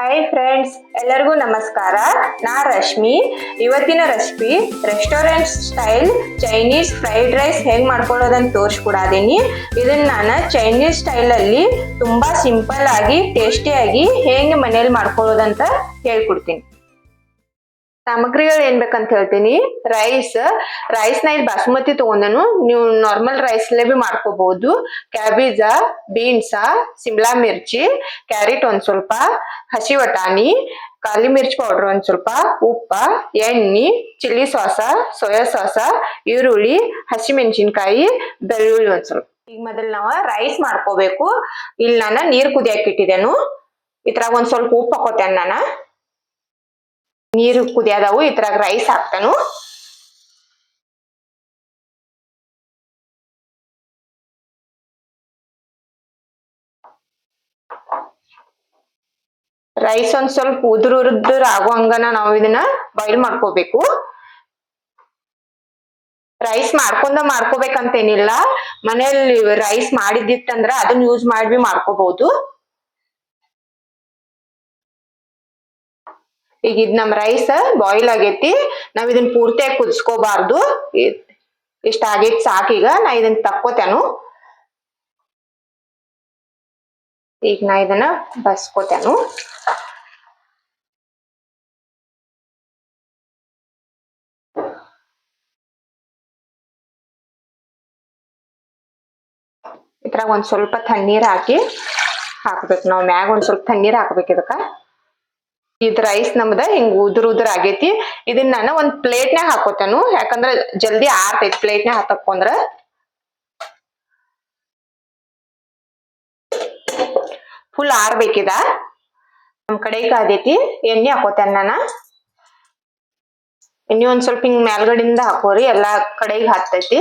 Hi friends ಎಲ್ಲರಿಗೂ ನಮಸ್ಕಾರ. ನಾ ರಶ್ಮಿ. ಇವತ್ತಿನ recipe restaurant style Chinese fried rice ಹೆಂಗ್ ಮಾಡ್ಕೊಳ್ಳೋದಂತ ತೋರಿಸ್ಕೊಡಾದೀನಿ ಇದನ್ನ ನಾನು ಚೈನೀಸ್ ಸ್ಟೈಲಲ್ಲಿ ತುಂಬಾ ಸಿಂಪಲ್ ಆಗಿ ಟೇಸ್ಟಿಯಾಗಿ ಹೆಂಗೆ ಮನೇಲಿ ಮಾಡ್ಕೊಳ್ಳೋದಂತ ಹೇಳ್ಕೊಡ್ತೀನಿ. ಸಾಮಗ್ರಿಗಳು ಏನ್ ಬೇಕಂತ ಹೇಳ್ತೀನಿ. ರೈಸ್ ರೈಸ್ನ ಇದು ಬಾಸುಮತಿ ತಗೊಂಡನು. ನೀವು ನಾರ್ಮಲ್ ರೈಸ್ ಲೇ ಬಿ ಮಾಡ್ಕೋಬಹುದು ಕ್ಯಾಬೇಜ ಬೀನ್ಸ ಸಿಮ್ಲಾ ಮಿರ್ಚಿ ಕ್ಯಾರೆಟ್ ಒಂದ್ ಸ್ವಲ್ಪ, ಹಸಿ ವಟಾಣಿ ಕಾಲಿ ಮಿರ್ಚಿ ಪೌಡರ್ ಒಂದ್ ಸ್ವಲ್ಪ, ಉಪ್ಪ, ಎಣ್ಣೆ ಚಿಲ್ಲಿ ಸಾಸ ಸೋಯಾ ಸಾಸ ಈರುಳ್ಳಿ ಹಸಿ ಮೆಣಸಿನ್ಕಾಯಿ ಬೆಳ್ಳುಳ್ಳಿ ಒಂದ್ ಸ್ವಲ್ಪ. ಈಗ ಮೊದಲು ನಾವು ರೈಸ್ ಮಾಡ್ಕೋಬೇಕು. ಇಲ್ಲಿ ನಾನು ನೀರ್ ಕುದಿಯಕ್ ಇಟ್ಟಿದ್ದೇನು ಇದ್ರಾಗ ಒಂದ್ ಸ್ವಲ್ಪ ಉಪ್ಪು ಹಾಕೋತೇನೆ ನಾನು. ನೀರು ಕುದಿಯಾದವು, ಇದ್ರಾಗ ರೈಸ್ ಹಾಕ್ತಾನು. ರೈಸ್ ಒಂದ್ ಸ್ವಲ್ಪ ಉದುರು ಉದುರ್ ಆಗುವಂಗನ ನಾವು ಇದನ್ನ ಬಾಯ್ಲ್ ಮಾಡ್ಕೋಬೇಕು. ರೈಸ್ ಮಾಡ್ಕೊಂಡ ಮಾಡ್ಕೋಬೇಕಂತೇನಿಲ್ಲ. ಮನೆಯಲ್ಲಿ ರೈಸ್ ಮಾಡಿದ್ದಿತ್ತಂದ್ರ ಅದನ್ನ ಯೂಸ್ ಮಾಡಿ ಮಾಡ್ಕೋಬಹುದು ಈಗ ಇದ್ ನಮ್ ರೈಸ್ ಬಾಯ್ಲ್ ಆಗೈತಿ. ನಾವ್ ಇದನ್ನ ಪೂರ್ತಿಯಾಗಿ ಕುದಿಸ್ಕೋಬಾರ್ದು. ಇ- ಇಷ್ಟ ಆಗೈತಿ ಸಾಕೀಗ ನಾ ಇದನ್ನ ತಕ್ಕೋತೇನು. ಈಗ ನಾ ಇದನ್ನ ಬಸ್ಕೋತೇನು. ಇದ್ರಾಗ ಒಂದ್ ಸ್ವಲ್ಪ ತಣ್ಣೀರ್ ಹಾಕಿ ಹಾಕ್ಬೇಕು. ನಾವ್ ಮ್ಯಾಗ ಒಂದ್ ಸ್ವಲ್ಪ ತಣ್ಣೀರ್ ಹಾಕ್ಬೇಕು ಇದಕ್ಕ. ಇದ್ ರೈಸ್ ನಮ್ದ ಹಿಂಗ್ ಉದುರ್ ಉದುರ್ ಆಗೈತಿ. ಇದನ್ನ ನಾನು ಒಂದ್ ಪ್ಲೇಟ್ನ್ಯಾಗ ಹಾಕೋತೇನು. ಯಾಕಂದ್ರ ಜಲ್ದಿ ಆರ್ತೈತಿ ಪ್ಲೇಟ್ನ್ಯಾಗ ಹಾಕಕೊಂದ್ರ ಫುಲ್ ಆರ್ಬೇಕಿದ. ನಮ್ ಕಡೆ ಕಾದೈತಿ ಎಣ್ಣೆ ಹಾಕೋತೇನೆ ನಾನ. ಎಣ್ಣೆ ಒಂದ್ ಸ್ವಲ್ಪ ಹಿಂಗ್ ಮ್ಯಾಲ್ಗಡಿಂದ ಹಾಕೋರಿ. ಎಲ್ಲಾ ಕಡೆಗೆ ಹತ್ತೈತಿ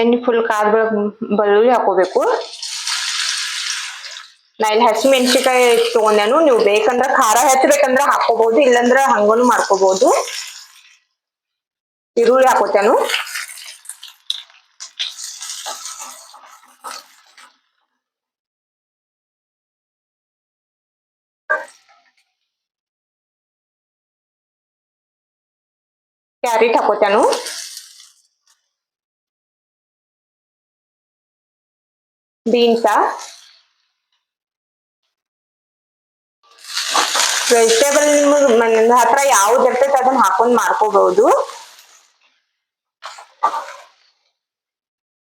ಎಣ್ಣೆ ಫುಲ್ ಕಾದ್ ಬೆಳಗ್ ಬಳ್ಳುಳ್ಳಿ ಹಾಕೋಬೇಕು. ನಾ ಇಲ್ಲಿ ಹಸಿ ಮೆಣಸಿಕಾಯಿ ತಗೊಂಡೇನು, ನೀವು ಬೇಕಂದ್ರೆ ಖಾರ ಹೆಚ್ಚಬೇಕಂದ್ರೆ ಹಾಕೋಬಹುದು ಇಲ್ಲಂದ್ರ ಹಂಗನು ಮಾಡ್ಕೋಬಹುದು ಈರುಳ್ಳಿ ಹಾಕೋತೇನು. ಕ್ಯಾರೆಟ್ ಹಾಕೋತೇನು. ಬೀನ್ಸ ವೆಜಿಟೇಬಲ್ ನಿಮಗ್ ಮನ ಹತ್ರ ಯಾವ್ದು ಇರ್ತೈತೆ ಅದನ್ನ ಹಾಕೊಂಡು ಮಾಡ್ಕೋಬಹುದು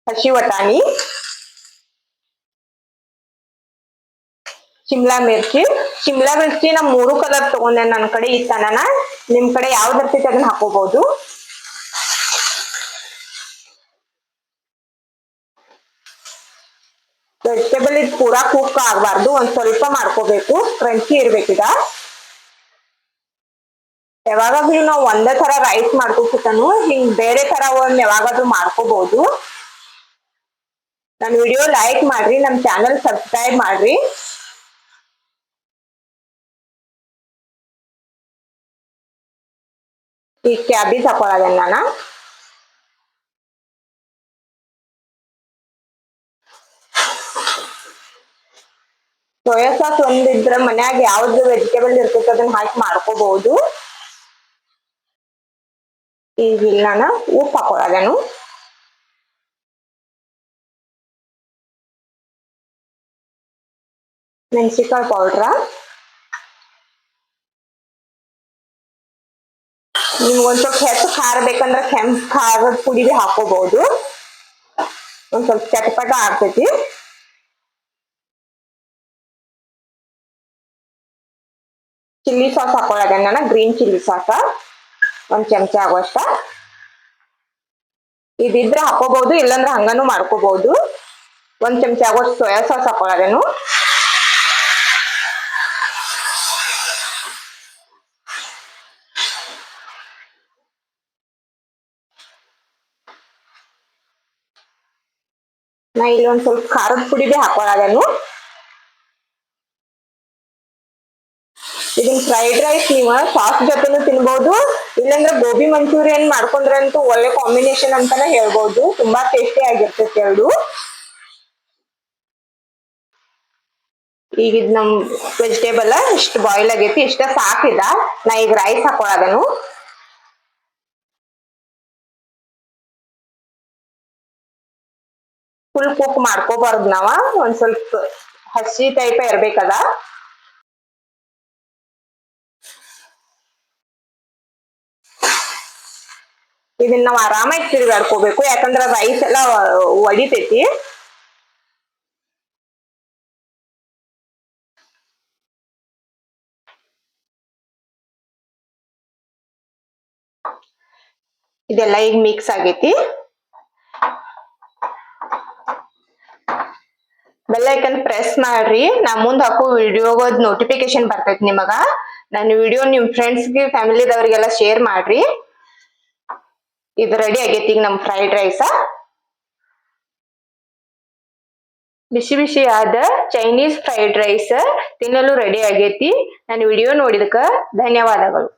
ಹಸಿ ವಟಾಣಿ, ಶಿಮ್ಲಾ ಮಿರ್ಚಿ. ಶಿಮ್ಲಾ ಮಿರ್ಚಿ ನಾ ಮೂರು ಕಲರ್ ತಗೊಂಡೆ ನನ್ನ ಕಡೆ ಇತ್ತನ ನಿಮ್ ಕಡೆ ಯಾವ್ದು ಇರ್ತೈತೆ ಅದನ್ನ ಹಾಕೋಬಹುದು ವೆಜಿಟೇಬಲ್ ಇದು ಪೂರಾ ಕುಕ್ ಆಗಬಾರ್ದು, ಒಂದ್ ಸ್ವಲ್ಪ ಮಾಡ್ಕೋಬೇಕು ಕ್ರಂಚಿ ಇರ್ಬೇಕೀಗ. ಯಾವಾಗಾದ್ರೂ ನಾವು ಒಂದೇ ತರ ರೈಸ್ ಮಾಡ್ಕೋತಾನು ಹಿಂಗ್ ಬೇರೆ ತರ ಒಂದ್ ಯಾವಾಗಾದ್ರೂ ಮಾಡ್ಕೋಬಹುದು ನನ್ ವಿಡಿಯೋ ಲೈಕ್ ಮಾಡ್ರಿ ನಮ್ಮ ಚಾನಲ್ ಸಬ್ಸ್ಕ್ರೈಬ್ ಮಾಡ್ರಿ. ಈ ಕ್ಯಾಬೇಜ್ ಹಾಕೊಳ್ಳೋದೇನ ನಾನು ಸೋಯಾ ಸಾಸ್ ಒಂದಿದ್ರ ಮನ್ಯಾಗ ಯಾವ್ದು ವೆಜಿಟೇಬಲ್ ಇರ್ತೈತೆ ಅದನ್ನ ಹಾಕಿ ಮಾಡ್ಕೋಬಹುದು ಈಗ ಇಲ್ಲ ಉಪ್ಪು ಹಾಕೊಳ್ಳೋದೇನು ಮೆಣಸಿಕಾಯಿ ಪೌಡ್ರ ನಿಮ್ಗೆ ಒಂದ್ ಸ್ವಲ್ಪ ಹೆಚ್ಚು ಖಾರ ಬೇಕಂದ್ರೆ ಕೆಂಪು ಖಾರದ ಪುಡಿ ಹಾಕೋಬಹುದು ಒಂದ್ ಸ್ವಲ್ಪ ಚಟಪಟ ಆಗ್ತೈತಿ. ಚಿಲ್ಲಿ ಸಾಸ್ ಹಾಕೊಳ್ಳೋದೆ ನಾನು ಗ್ರೀನ್ ಚಿಲ್ಲಿ ಸಾಸ. ಒಂದು ಚಮಚ ಆಗುವಷ್ಟ. ಇದಿದ್ರೆ ಹಾಕೋಬಹುದು, ಇಲ್ಲಾಂದ್ರೆ ಹಂಗನು ಮಾಡ್ಕೋಬಹುದು. ಒಂದ್ ಚಮಚ ಆಗುವಷ್ಟು ಸೋಯಾ ಸಾಸ್ ಹಾಕೊಳ್ಳೋದೇನು. ನಾ ಇಲ್ಲಿ ಒಂದ್ ಸ್ವಲ್ಪ ಖಾರದ ಪುಡಿ ಬಿ ಹಾಕೊಳ್ಳೋದೇನು. ಫ್ರೈಡ್ ರೈಸ್ ನೀವ ಸಾಸ್ ಜೊತೆನೂ ತಿನ್ಬಹುದು ಇಲ್ಲಾಂದ್ರೆ ಗೋಬಿ ಮಂಚೂರಿಯನ್ ಮಾಡ್ಕೊಂಡ್ರಂತೂ ಒಳ್ಳೆ ಕಾಂಬಿನೇಷನ್ ಅಂತಾನೆ ಹೇಳ್ಬಹುದು ತುಂಬಾ ಟೇಸ್ಟಿ ಆಗಿರ್ತೈತಿ ಎರಡು. ಈಗ ಇದ್ ನಮ್ ವೆಜಿಟೇಬಲ್ ಇಷ್ಟ ಬಾಯ್ಲ್ ಆಗೈತಿ, ಇಷ್ಟ ಸಾಕಿದ ನಾ ಈಗ ರೈಸ್ ಹಾಕೊಳದನು ಫುಲ್ ಕುಕ್ ಮಾಡ್ಕೋಬಾರ್ದು ನಾವ. ಒಂದ್ ಸ್ವಲ್ಪ ಹಸಿ ಟೈಪ್ ಇರ್ಬೇಕದ ಇದನ್ನ ನಾವ್ ಆರಾಮಾಗಿ ತಿರುಗಾಡ್ಕೋಬೇಕು. ಯಾಕಂದ್ರ ರೈಸ್ ಎಲ್ಲ ಒಡಿತೈತಿ. ಇದೆಲ್ಲ ಈಗ ಮಿಕ್ಸ್ ಆಗೈತಿ. ಬೆಲ್ ಐಕನ್ ಪ್ರೆಸ್ ಮಾಡ್ರಿ. ನಾ ಮುಂದ್ ಹಾಕೋ ವಿಡಿಯೋ ನೋಟಿಫಿಕೇಶನ್ ಬರ್ತೈತಿ ನಿಮಗ. ನನ್ನ ವಿಡಿಯೋ ನಿಮ್ ಫ್ರೆಂಡ್ಸ್ಗೆ ಫ್ಯಾಮಿಲಿದವ್ರಿಗೆಲ್ಲ ಶೇರ್ ಮಾಡ್ರಿ. ಇದು ರೆಡಿ ಆಗೈತಿ ಈಗ ನಮ್ ಫ್ರೈಡ್ ರೈಸ್ ಬಿಸಿ ಬಿಸಿ ಆದ ಚೈನೀಸ್ ಫ್ರೈಡ್ ರೈಸ್ ತಿನ್ನಲು ರೆಡಿ ಆಗೈತಿ. ನಾನು ವಿಡಿಯೋ ನೋಡಿದಕ್ಕ ಧನ್ಯವಾದಗಳು.